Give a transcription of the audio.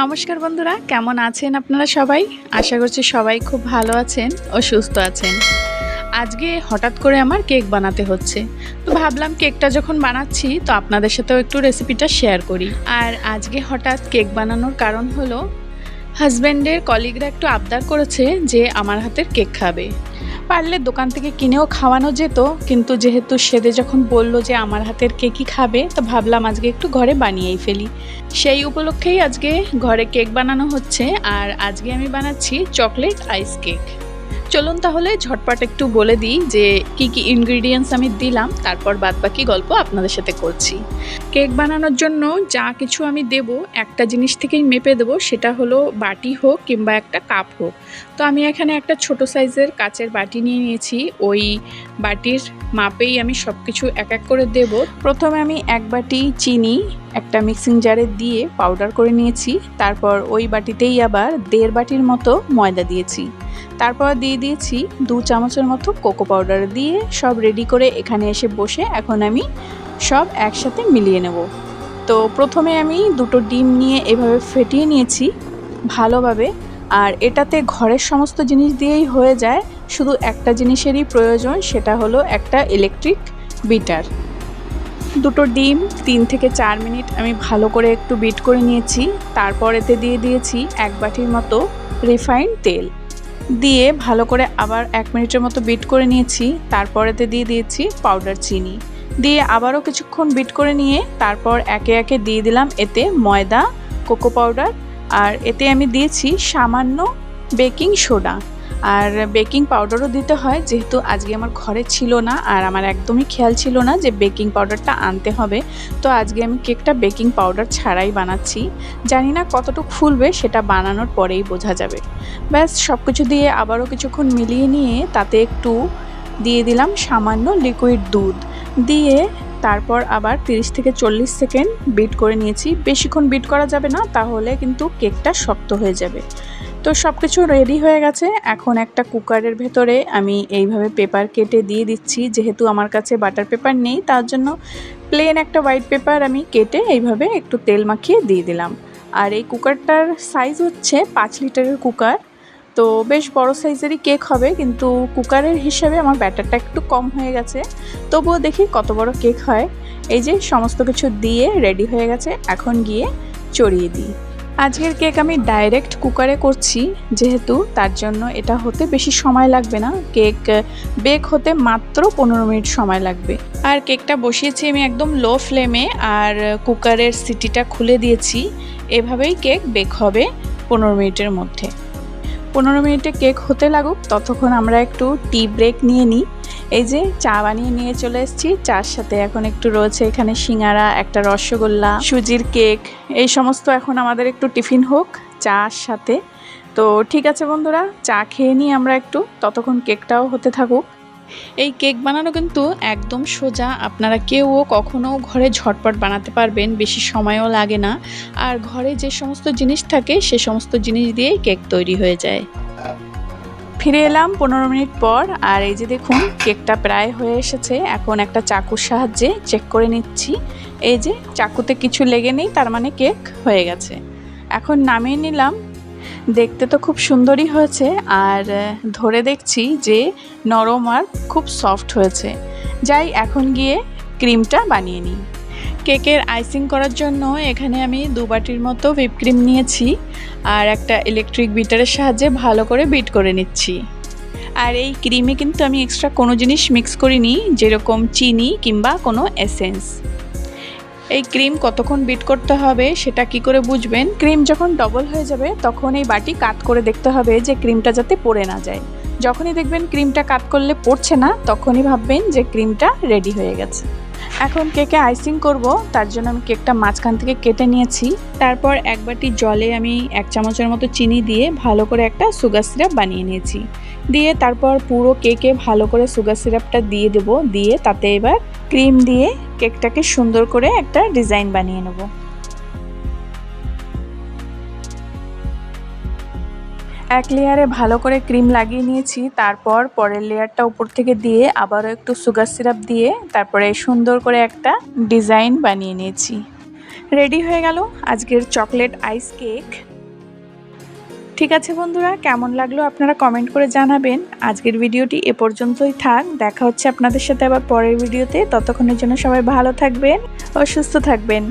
নমস্কার বন্ধুরা, কেমন আছেন আপনারা সবাই? আশা করছি সবাই খুব ভালো আছেন ও সুস্থ আছেন। আজকে হঠাৎ করে আমার কেক বানাতে হচ্ছে। তো ভাবলাম কেকটা যখন বানাচ্ছি, তো আপনাদের সাথেও একটু রেসিপিটা শেয়ার করি। আর আজকে হঠাৎ কেক বানানোর কারণ হলো, হাজব্যান্ডের কলিগরা একটু আবদার করেছে যে আমার হাতের কেক খাবে। পারলে দোকান থেকে কিনেও খাওয়ানো যেত, কিন্তু যেহেতু সেদে যখন বলল যে আমার হাতের কেকই খাবে, তো ভাবলাম আজকে একটু ঘরে বানিয়েই ফেলি। সেই উপলক্ষেই আজকে ঘরে কেক বানানো হচ্ছে, আর আজকে আমি বানাচ্ছি চকলেট আইস কেক। চলুন তাহলে ঝটপট একটু বলে দিই যে কি কি ইনগ্রিডিয়েন্টস আমি দিলাম, তারপর বাদবাকি গল্প আপনাদের সাথে করছি। কেক বানানোর জন্য যা কিছু আমি দেব, একটা জিনিস থেকেই মেপে দেবো, সেটা হলো বাটি হোক কিংবা একটা কাপ হোক। তো আমি এখানে একটা ছোট সাইজের কাচের বাটি নিয়ে নিয়েছি। ওই বাটির মাপেই আমি সব কিছু এক এক করে দেব। প্রথমে আমি এক বাটি চিনি, একটা মিক্সিং জারে দিয়ে পাউডার করে নিয়েছি। তারপর ওই বাটিতেই আবার দেড় বাটির মতো ময়দা দিয়েছি। তারপর দিয়ে দিয়েছি দু চামচের মতো কোকো পাউডার দিয়ে সব রেডি করে এখানে এসে বসে এখন আমি সব একসাথে মিলিয়ে নেব। তো প্রথমে আমি দুটো ডিম নিয়ে এভাবে ফেটিয়ে নিয়েছি ভালোভাবে আর এটাতে ঘরের সমস্ত জিনিস দিয়েই হয়ে যায়। শুধু একটা জিনিসেরই প্রয়োজন, সেটা হলো একটা ইলেকট্রিক বিটার দুটো ডিম তিন থেকে চার মিনিট আমি ভালো করে একটু বিট করে নিয়েছি। তারপর এতে দিয়ে দিয়েছি এক বাটির মতো রিফাইন্ড তেল। দিয়ে ভালো করে আবার এক মিনিটের মতো বিট করে নিয়েছি। তারপরেতে দিয়ে দিয়েছি পাউডার চিনি। দিয়ে আবারও কিছুক্ষণ বিট করে নিয়ে তারপর একে একে দিয়ে দিলাম এতে ময়দা কোকো পাউডার আর এতে আমি দিয়েছি সামান্য বেকিং সোডা আর বেকিং পাউডারও দিতে হয়, যেহেতু আজকে আমার ঘরে ছিল না আর আমার একদমই খেয়াল ছিল না যে বেকিং পাউডারটা আনতে হবে। তো আজকে আমি কেকটা বেকিং পাউডার ছাড়াই বানাচ্ছি। জানি না কতটুকু ফুলবে, সেটা বানানোর পরেই বোঝা যাবে। ব্যাস সব কিছু দিয়ে আবারও কিছুক্ষণ মিলিয়ে নিয়ে তাতে একটু দিয়ে দিলাম সামান্য লিকুইড দুধ। দিয়ে তারপর আবার 30 থেকে চল্লিশ সেকেন্ড বিট করে নিয়েছি। বেশিক্ষণ বিট করা যাবে না, তাহলে কিন্তু কেকটা শক্ত হয়ে যাবে। তো সব কিছু রেডি হয়ে গেছে। এখন একটা কুকারের ভেতরে আমি এইভাবে পেপার কেটে দিয়ে দিচ্ছি। যেহেতু আমার কাছে বাটার পেপার নেই, তার জন্য প্লেন একটা হোয়াইট পেপার আমি কেটে এইভাবে একটু তেল মাখিয়ে দিয়ে দিলাম। আর এই কুকারটার সাইজ হচ্ছে পাঁচ লিটারের কুকার। তো বেশ বড় সাইজেরই কেক হবে, কিন্তু কুকারের হিসাবে আমার ব্যাটারটা একটু কম হয়ে গেছে। তবুও দেখি কত বড় কেক হয়। এই যে সমস্ত কিছু দিয়ে রেডি হয়ে গেছে। এখন গিয়ে চড়িয়ে দিই। আজকের কেক আমি ডাইরেক্ট কুকারে করছি, যেহেতু তার জন্য এটা হতে বেশি সময় লাগবে না। কেক বেক হতে মাত্র পনেরো মিনিট সময় লাগবে। আর কেকটা বসিয়েছি আমি একদম লো ফ্লেমে আর কুকারের সিটিটা খুলে দিয়েছি। এভাবেই কেক বেক হবে পনেরো মিনিটের মধ্যে। পনেরো মিনিটে কেক হতে লাগুক, ততক্ষণ আমরা একটু টি ব্রেক নিয়ে নিই। এই যে চা বানিয়ে নিয়ে চলে এসেছি। চার সাথে এখন একটু রয়েছে এখানে সিঙ্গারা, একটা রসগোল্লা, সুজির কেক, এই সমস্ত এখন আমাদের একটু টিফিন হোক চার সাথে। তো ঠিক আছে বন্ধুরা, চা খেয়ে নিই আমরা একটু, ততক্ষণ কেকটাও হতে থাকুক। এই কেক বানানো কিন্তু একদম সোজা, আপনারা কেউও কখনো ঘরে ঝটপট বানাতে পারবেন, বেশি সময়ও লাগে না। আর ঘরে যে সমস্ত জিনিস থাকে, সে সমস্ত জিনিস দিয়েই কেক তৈরি হয়ে যায়। ফিরে এলাম পনেরো মিনিট পর, আর এই যে দেখুন, কেকটা প্রায় হয়ে এসেছে। এখন একটা চাকুর সাহায্যে চেক করে নিচ্ছি। এই যে, চাকুতে কিছু লেগে নেই, তার মানে কেক হয়ে গেছে। এখন নামিয়ে নিলাম। দেখতে তো খুব সুন্দরই হয়েছে, আর ধরে দেখছি যে নরম আর খুব সফট হয়েছে। যাই, এখন গিয়ে ক্রিমটা বানিয়ে নিই। কেকের আইসিং করার জন্য এখানে আমি দু বাটির মতো হুইপ ক্রিম নিয়েছি আর একটা ইলেকট্রিক বিটারের সাহায্যে ভালো করে বিট করে নিচ্ছি। আর এই ক্রিমে কিন্তু আমি এক্সট্রা কোনো জিনিস মিক্স করিনি, যেরকম চিনি কিংবা কোনো এসেন্স এই ক্রিম কতক্ষণ বিট করতে হবে সেটা কি করে বুঝবেন? ক্রিম যখন ডবল হয়ে যাবে, তখন এই বাটি কাট করে দেখতে হবে যে ক্রিমটা যাতে পড়ে না যায়। যখনই দেখবেন ক্রিমটা কাট করলে পড়ছে না, তখনই ভাববেন যে ক্রিমটা রেডি হয়ে গেছে। এখন কেকে আইসিং করব, তার জন্য আমি কেকটা মাঝখান থেকে কেটে নিয়েছি। তারপর এক বাটি জলে আমি এক চামচের মতো চিনি দিয়ে ভালো করে একটা সুগার সিরাপ বানিয়ে নিয়েছি। দিয়ে তারপর পুরো কেকে ভালো করে সুগার সিরাপটা দিয়ে দেবো, দিয়ে তাতে এবার ক্রিম দিয়ে কেকটাকে সুন্দর করে একটা ডিজাইন বানিয়ে নেব। এক লেয়ারে ভালো করে ক্রিম লাগিয়ে নিয়েছি, তারপর পরের লেয়ারটা উপর থেকে দিয়ে আবারও একটু সুগার সিরাপ দিয়ে তারপরে সুন্দর করে একটা ডিজাইন বানিয়ে নিয়েছি। রেডি হয়ে গেল আজকের চকলেট আইস কেক ঠিক আছে বন্ধুরা, কেমন লাগল আপনারা কমেন্ট করে জানাবেন। আজকের ভিডিওটি এ পর্যন্তই থাক, দেখা হচ্ছে আপনাদের সাথে আবার পরের ভিডিওতে। ততক্ষণের জন্য সবাই ভালো থাকবেন ও সুস্থ থাকবেন।